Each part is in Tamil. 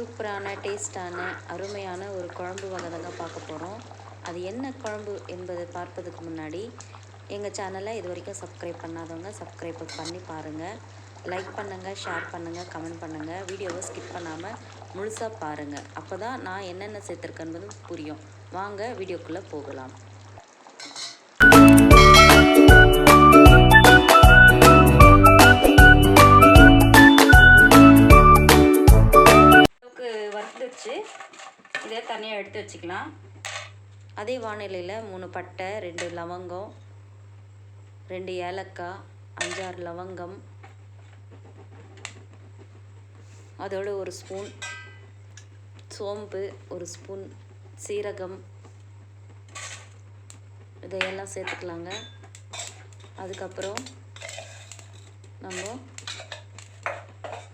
சூப்பரான டேஸ்டான அருமையான ஒரு குழம்பு வகை தாங்க பார்க்க போகிறோம் அது என்ன குழம்பு என்பதை பார்ப்பதுக்கு முன்னாடி எங்கள் சேனலை இது வரைக்கும் சப்ஸ்கிரைப் பண்ணாதவங்க சப்ஸ்கிரைப் பண்ணி பாருங்கள் லைக் பண்ணுங்கள் ஷேர் பண்ணுங்கள் கமெண்ட் பண்ணுங்கள் வீடியோவை ஸ்கிப் பண்ணாமல் முழுசாக பாருங்கள் அப்போ தான் நான் என்னென்ன சேர்த்துருக்கேன்பது புரியும். வாங்க வீடியோக்குள்ளே போகலாம். வச்சுக்கலாம். அதே வானிலையில் மூணு பட்டை ரெண்டு லவங்கம் ரெண்டு ஏலக்காய் அஞ்சாறு லவங்கம். அதோட ஒரு ஸ்பூன் சோம்பு ஒரு ஸ்பூன் சீரகம். இதையெல்லாம் சேர்த்துக்கலாங்க. அதுக்கப்புறம் நம்ம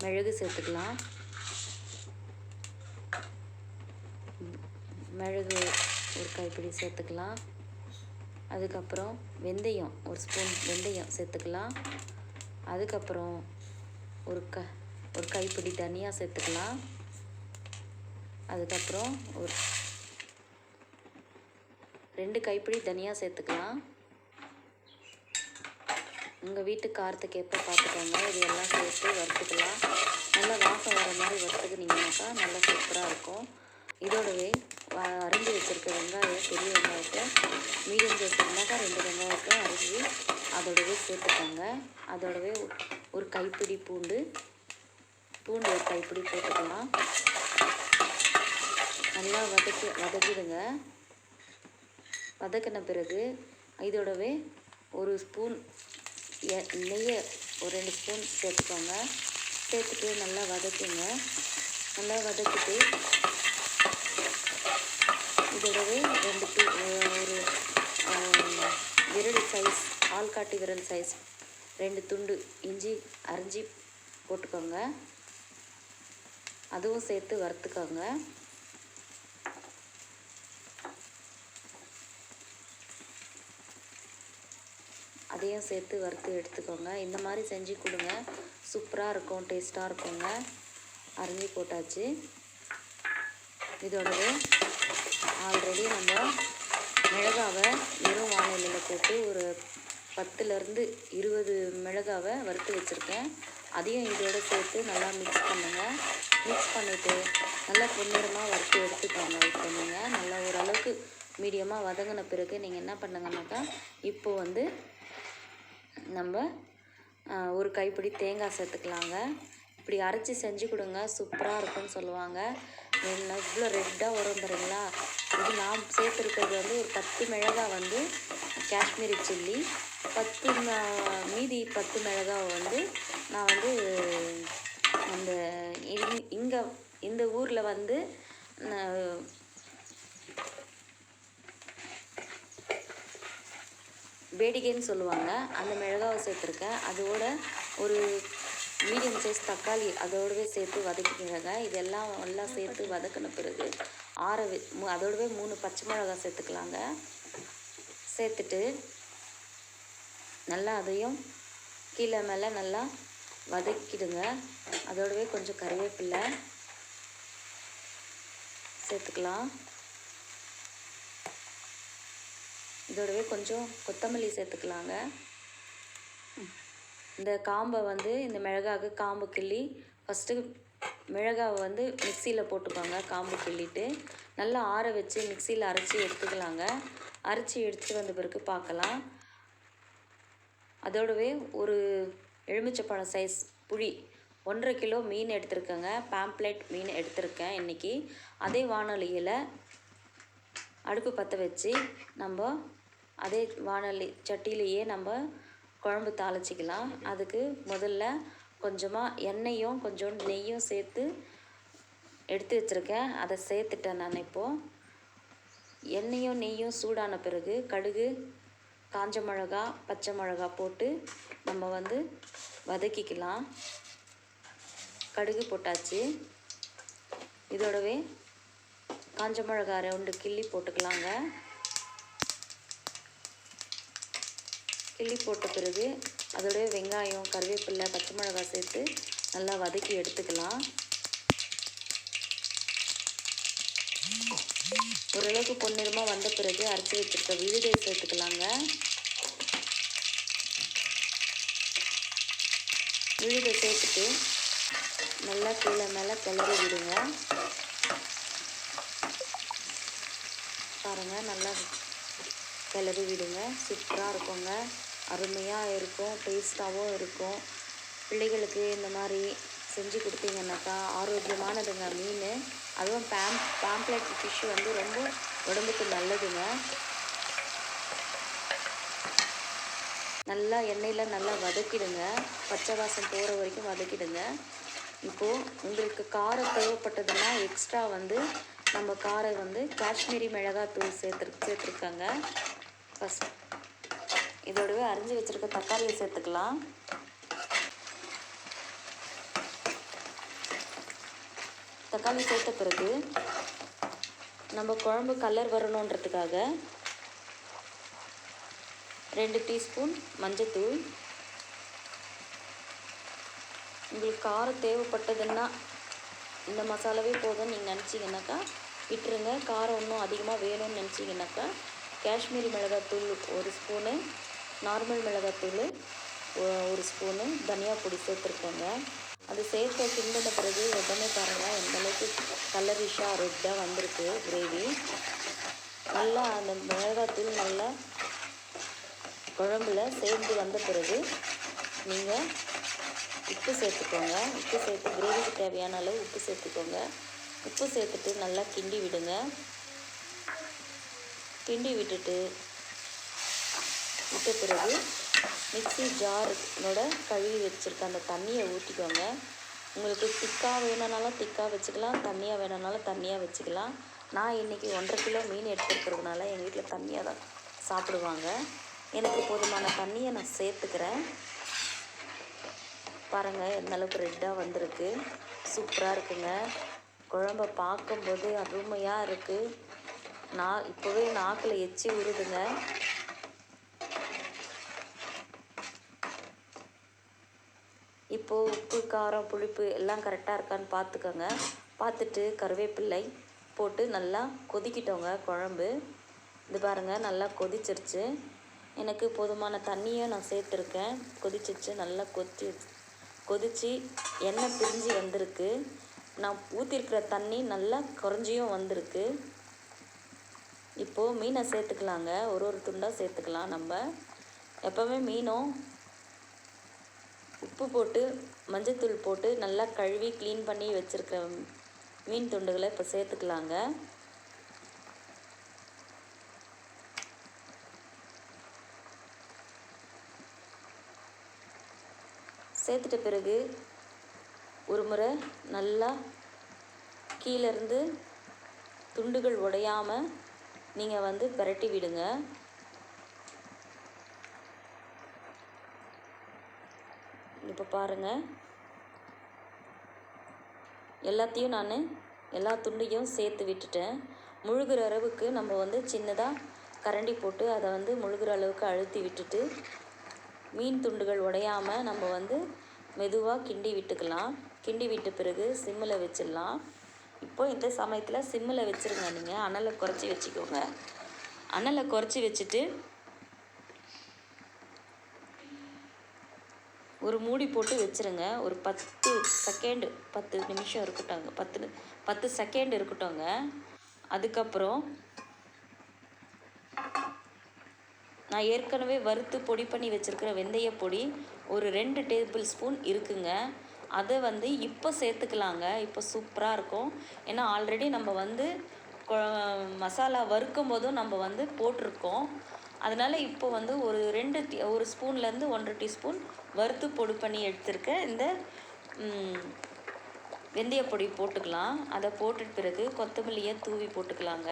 மிளகு சேர்த்துக்கலாம். மிளகு ஒரு கைப்பிடி சேர்த்துக்கலாம். அதுக்கப்புறம் வெந்தயம் ஒரு ஸ்பூன் வெந்தயம் சேர்த்துக்கலாம். அதுக்கப்புறம் ஒரு க ஒரு கைப்பிடி தனியாக சேர்த்துக்கலாம். அதுக்கப்புறம் ஒரு ரெண்டு கைப்பிடி தனியாக சேர்த்துக்கலாம். உங்கள் வீட்டு காரத்துக்கேற்ப பார்த்துக்கோங்க இது எல்லாம் சேர்த்து வறுத்துக்கலாம். நல்லா வாசம் வர மாதிரி வறுத்துக்கினீங்கன்னாக்கா நல்லா சூப்பராக இருக்கும். இதோடவே வச்சுருக்க வெங்காயம் பெரிய வெங்காயத்தை மீடியம் சைஸ் வெங்காயம் ரெண்டு வெங்காயத்தை அரிசி அதோடவே சேர்த்துக்கோங்க. அதோடவே ஒரு கைப்பிடி பூண்டு பூண்டு ஒரு கைப்பிடி போட்டுக்கலாம். நல்லா வதக்கி வதக்கிடுங்க. வதக்கின பிறகு இதோடவே ஒரு ஸ்பூன் எ- நெய்யை ஒரு ரெண்டு ஸ்பூன் சேர்த்துக்கோங்க. சேர்த்துட்டு நல்லா வதக்குங்க. நல்லா வதக்கிட்டு இதோடவே ரெண்டு டூ ஒரு விரல் சைஸ் ஆள்காட்டி விரல் சைஸ் ரெண்டு துண்டு இஞ்சி அரிஞ்சு போட்டுக்கோங்க. அதுவும் சேர்த்து வறுத்துக்கோங்க. அதையும் சேர்த்து வறுத்து எடுத்துக்கோங்க. இந்த மாதிரி செஞ்சு கொடுங்க. சூப்பராக இருக்கும் டேஸ்ட்டாக இருக்குங்க. அரிஞ்சு போட்டாச்சு. இதோடவே ஆல்ரெடி நம்ம மிளகாவை வெறும் வானிலையில் போட்டு ஒரு பத்துலேருந்து இருபது மிளகாவை வறுத்து வச்சுருக்கேன். அதையும் இதோட சேர்த்து நல்லா மிக்ஸ் பண்ணுங்கள் மிக்ஸ் பண்ணிவிட்டு நல்லா பொன்னிறமாக வறுத்து எடுத்துக்கோங்க. இப்போ நீங்கள் நல்லா ஓரளவுக்கு மீடியமாக வதங்கின பிறகு நீங்கள் என்ன பண்ணுங்கன்னாக்கா இப்போ வந்து நம்ம ஒரு கைப்பிடி தேங்காய் சேர்த்துக்கலாங்க. இப்படி அரைச்சி செஞ்சு கொடுங்க. சூப்பராக இருக்கும்னு சொல்லுவாங்க. என்ன இவ்வளோ ரெட்டாக வரும் பாருங்களா? இது நான் சேர்த்துருக்கிறது வந்து ஒரு பத்து மிளகாய் வந்து காஷ்மீரி சில்லி. பத்து மீதி பத்து மிளகாய் வந்து நான் வந்து அந்த இங்கே இந்த ஊரில் வந்து வேடிக்கைன்னு சொல்லுவாங்க. அந்த மிளகாவை சேர்த்துருக்கேன். அதோட ஒரு மீடியம் சைஸ் தக்காளி அதோடவே சேர்த்து வதக்கிக்கிறேங்க இதெல்லாம் எல்லாம் சேர்த்து வதக்கின பிறகு ஆற அதோடவே மூணு பச்சை மிளகாய் சேர்த்துக்கலாங்க. சேர்த்துட்டு நல்லா அதையும் கீழே மேலே நல்லா வதக்கிடுங்க. அதோடவே கொஞ்சம் கருவேப்பில்லை சேர்த்துக்கலாம். இதோடவே கொஞ்சம் கொத்தமல்லி சேர்த்துக்கலாங்க. இந்த காம்பை வந்து இந்த மிளகாவுக்கு காம்பு கிள்ளி ஃபஸ்ட்டு மிளகாவை வந்து மிக்சியில் போட்டுக்கோங்க காம்பு கிள்ளிட்டு. நல்லா ஆற வச்சு மிக்சியில் அரைச்சி எடுத்துக்கலாங்க. அரைச்சி எடுத்துட்டு வந்த பிறகு பார்க்கலாம் அதோடவே ஒரு எலுமிச்சப்பழம் சைஸ் புளி ஒன்றரை கிலோ மீன் எடுத்திருக்கேங்க. பேம்ப்ளேட் மீன் எடுத்திருக்கேன் இன்றைக்கி அதே வானொலியில் அடுப்பு பற்ற வச்சு நம்ம அதே வானொலி சட்டியிலேயே நம்ம குழம்பு தாளிச்சிக்கலாம். அதுக்கு முதல்ல கொஞ்சமாக எண்ணெயும் கொஞ்சோண்டு நெய்யும் சேர்த்து எடுத்து வச்சுருக்கேன். அதை சேர்த்துட்டேன் நான் இப்போது எண்ணெயும் நெய்யும் சூடான பிறகு கடுகு காஞ்ச மிளகா பச்சை மிளகா போட்டு நம்ம வந்து வதக்கிக்கலாம். கடுகு போட்டாச்சு. இதோடவே காஞ்ச மிளகா ரெண்டு கிள்ளி போட்டுக்கலாங்க. கிள்ளி போட்ட பிறகு அதோடய வெங்காயம் கருவேப்பிலை பச்சை மிளகாய் சேர்த்து நல்லா வதக்கி எடுத்துக்கலாம். ஓரளவுக்கு பொன்னிறமாக வந்த பிறகு அரைச்சி வச்சுருக்க விழுதை சேர்த்துக்கலாங்க. விழுதை சேர்த்துட்டு நல்லா கீழே மேலே கிளறி விடுங்க. பாருங்கள் நல்லா கிளறி விடுங்க. சூப்பராக இருக்குங்க. அருமையாக இருக்கும் டேஸ்ட்டாகவும் இருக்கும். பிள்ளைகளுக்கு இந்த மாதிரி செஞ்சு கொடுத்தீங்கன்னாக்கா ஆரோக்கியமானதுங்க மீன். அதுவும் பேம் பேம்ப்ளெட் ஃபிஷ் வந்து ரொம்ப உடம்புக்கு நல்லதுங்க. நல்லா எண்ணெயில் நல்லா வதக்கிடுங்க. பச்சை வாசம் போகிற வரைக்கும் வதக்கிடுங்க. இப்போது உங்களுக்கு காரம் தேவைப்பட்டதுன்னா எக்ஸ்ட்ரா வந்து நம்ம காரை வந்து காஷ்மீரி மிளகாத்தூள் சேர்த்து சேர்த்துருக்காங்க. ஃபஸ்ட் இதோடவே அரிஞ்சு வச்சுருக்க தக்காளியை சேர்த்துக்கலாம். தக்காளி சேர்த்த பிறகு நம்ம குழம்பு கலர் வரணுன்றதுக்காக ரெண்டு டீஸ்பூன் மஞ்சத்தூள். உங்களுக்கு காரம் தேவைப்பட்டதுன்னா இந்த மசாலாவே போதும்னு நீங்கள் நினச்சிங்கனாக்கா விட்டுருங்க. காரம் இன்னும் அதிகமாக வேணும்னு நினச்சிங்கனாக்கா காஷ்மீரி மிளகாத்தூள் ஒரு ஸ்பூனு நார்மல் மிளகாத்தூள் ஒரு ஸ்பூனு தனியா பொடி சேர்த்துருக்கோங்க. அது சேர்த்த கிண்டின பிறகு உடனே பாருங்கள் எந்தளவுக்கு கலரிஷாக ரெட்டாக வந்திருக்கு கிரேவி நல்லா அந்த மிளகாத்தூள் நல்லா குழம்புல சேர்ந்து வந்த பிறகு நீங்கள் உப்பு சேர்த்துக்கோங்க. உப்பு சேர்த்து கிரேவிக்கு தேவையான அளவு உப்பு சேர்த்துக்கோங்க. உப்பு சேர்த்துட்டு நல்லா கிண்டி விடுங்க. கிண்டி விட்டுட்டு விட்ட பிறகு மிக்சி ஜாரோட கழுவி வச்சுருக்க அந்த தண்ணியை ஊற்றிக்கோங்க உங்களுக்கு திக்காக வேணும்னாலும் திக்காக வச்சுக்கலாம் தண்ணியாக வேணும்னாலும் தண்ணியாக வச்சுக்கலாம். நான் இன்றைக்கி ஒன்றரை கிலோ மீன் எடுத்துருக்கிறதுனால எங்கள் வீட்டில் தண்ணியாக தான் சாப்பிடுவாங்க. எனக்கு போதுமான தண்ணியை நான் சேர்த்துக்கிறேன். பாருங்கள் எந்த அளவுக்கு ரெட்டாக வந்திருக்கு. சூப்பராக இருக்குங்க. குழம்ப பார்க்கும்போது அருமையாக இருக்குது நான் இப்போவே நாக்கில் எச்சி உருதுங்க இப்போது உப்பு காரம் புளிப்பு எல்லாம் கரெக்டாக இருக்கான்னு பார்த்துக்கோங்க. பார்த்துட்டு கருவேப்பிள்ளை போட்டு நல்லா கொதிக்கிட்டோங்க குழம்பு. இது பாருங்கள் நல்லா கொதிச்சிருச்சு. எனக்கு போதுமான தண்ணியும் நான் சேர்த்துருக்கேன். கொதிச்சிருச்சு நல்லா கொதி கொதிச்சு எண்ணெய் பிரிஞ்சு வந்திருக்கு. நான் ஊற்றிருக்கிற தண்ணி நல்லா குறைஞ்சியும் வந்திருக்கு. இப்போது மீனை சேர்த்துக்கலாங்க. ஒரு ஒரு துண்டாக சேர்த்துக்கலாம் நம்ம. எப்போவுமே மீனும் உப்பு போட்டு மஞ்சத்தூள் போட்டு நல்லா கழுவி க்ளீன் பண்ணி வச்சுருக்கிற மீன் துண்டுகளை இப்போ சேர்த்துக்கலாங்க. சேர்த்துட்ட பிறகு ஒரு முறை நல்லா கீழேருந்து துண்டுகள் உடையாமல் நீங்கள் வந்து பிரட்டி விடுங்க இப்போ பாருங்கள் எல்லாத்தையும் நான் எல்லா துண்டையும் சேர்த்து விட்டுட்டேன். முழுகிற அளவுக்கு நம்ம வந்து சின்னதாக கரண்டி போட்டு அதை வந்து முழுகிற அளவுக்கு அழுத்தி விட்டுட்டு மீன் துண்டுகள் உடையாமல் நம்ம வந்து மெதுவாக கிண்டி விட்டுக்கலாம். கிண்டி விட்ட பிறகு சிம்மில் வச்சிடலாம். இப்போ இந்த சமயத்தில் சிம்மில் வச்சுருங்க நீங்கள் அனலை குறைச்சி வச்சுக்கோங்க. அனலை குறைச்சி வச்சுட்டு ஒரு மூடி போட்டு வச்சிருங்க. ஒரு பத்து செகண்டு பத்து நிமிஷம் இருக்கட்டும்ங்க. பத்து பத்து செகண்ட் இருக்கட்டும்ங்க. அதுக்கப்புறம் நான் ஏற்கனவே வறுத்து பொடி பண்ணி வச்சுருக்கிற வெந்தய பொடி ஒரு ரெண்டு டேபிள் ஸ்பூன் இருக்குங்க. அதை வந்து இப்போ சேர்த்துக்கலாங்க. இப்போ சூப்பராக இருக்கும். ஏன்னா ஆல்ரெடி நம்ம வந்து கொ- மசாலா வறுக்கும் போதும் நம்ம வந்து போட்டிருக்கோம். அதனால் இப்போ வந்து ஒரு ரெண்டு டீ ஒரு ஸ்பூன்லேருந்து ஒன்றரை டீஸ்பூன் வறுத்து பொடி பண்ணி எடுத்திருக்க இந்த வெந்தய பொடி போட்டுக்கலாம். அதை போட்டு பிறகு கொத்தமல்லியை தூவி போட்டுக்கலாங்க.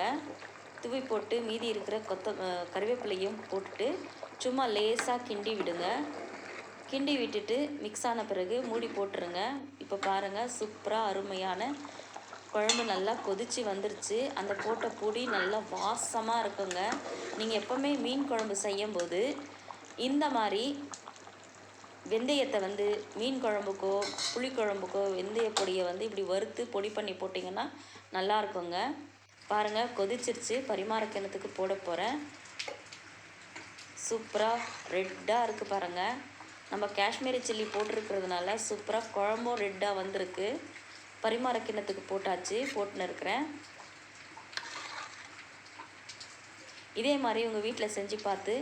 தூவி போட்டு மீதி இருக்கிற கொத்த கருவேப்பிலையும் போட்டுட்டு சும்மா லேசாக கிண்டி விடுங்க. கிண்டி விட்டுட்டு மிக்ஸ் ஆன பிறகு மூடி போட்டுருங்க. இப்போ பாருங்கள் சூப்பராக அருமையான குழம்பு நல்லா கொதிச்சு வந்துருச்சு. அந்த போட்ட பொடி நல்லா வாசமாக இருக்குங்க. நீங்கள் எப்போவுமே மீன் குழம்பு செய்யும்போது இந்த மாதிரி வெந்தயத்தை வந்து மீன் குழம்புக்கோ புளி குழம்புக்கோ வெந்தய பொடியை வந்து இப்படி வறுத்து பொடி பண்ணி போட்டிங்கன்னா நல்லா இருக்குங்க. பாருங்கள் கொதிச்சிருச்சு. பரிமாற கிணத்துக்கு போட போகிறேன் சூப்பராக ரெட்டாக இருக்குது பாருங்கள் நம்ம காஷ்மீரி சில்லி போட்டிருக்கிறதுனால சூப்பராக குழம்பும் ரெட்டாக வந்திருக்கு. பரிமாற கிண்ணத்துக்கு போட்டாச்சு போட்டுன்னு இருக்கிறேன் இதே மாதிரி உங்கள் வீட்டில் செஞ்சு பார்த்து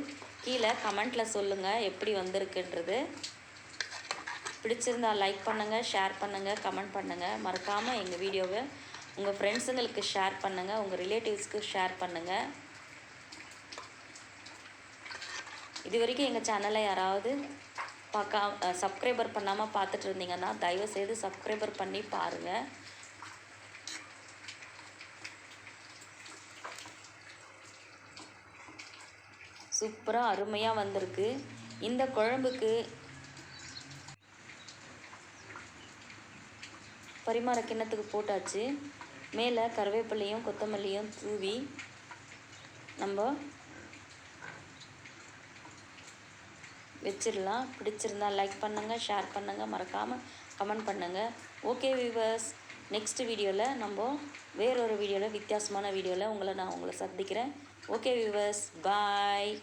கீழே கமெண்ட்டில் சொல்லுங்கள் எப்படி வந்திருக்குன்றது. பிடிச்சிருந்தால் லைக் பண்ணுங்கள் ஷேர் பண்ணுங்கள் கமெண்ட் பண்ணுங்கள் மறக்காமல் எங்கள் வீடியோவை உங்கள் ஃப்ரெண்ட்ஸுங்களுக்கு ஷேர் பண்ணுங்கள் உங்கள் ரிலேட்டிவ்ஸ்க்கு ஷேர் பண்ணுங்கள் இது வரைக்கும் எங்கள் சேனலை யாராவது பார்க்கா சப்ஸ்கிரைபர் பண்ணாமல் பார்த்துட்டு இருந்தீங்கன்னா தயவுசெய்து சப்ஸ்கிரைபர் பண்ணி பாருங்கள் சூப்பராக அருமையாக வந்திருக்கு. இந்த குழம்புக்கு பரிமாற கிண்ணத்துக்கு போட்டாச்சு? மேலே கருவேப்பிலையும் கொத்தமல்லியும் தூவி நம்ம வச்சிடலாம். பிடிச்சிருந்தா லைக் பண்ணுங்கள் ஷேர் பண்ணுங்கள் மறக்காமல் கமெண்ட் பண்ணுங்கள் ஓகே வியூவர்ஸ் நெக்ஸ்ட் வீடியோவில் நம்ம வேறொரு வீடியோவில் வித்தியாசமான வீடியோவில் உங்களை நான் உங்களை சந்திக்கிறேன். ஓகே வியூவர்ஸ் பாய்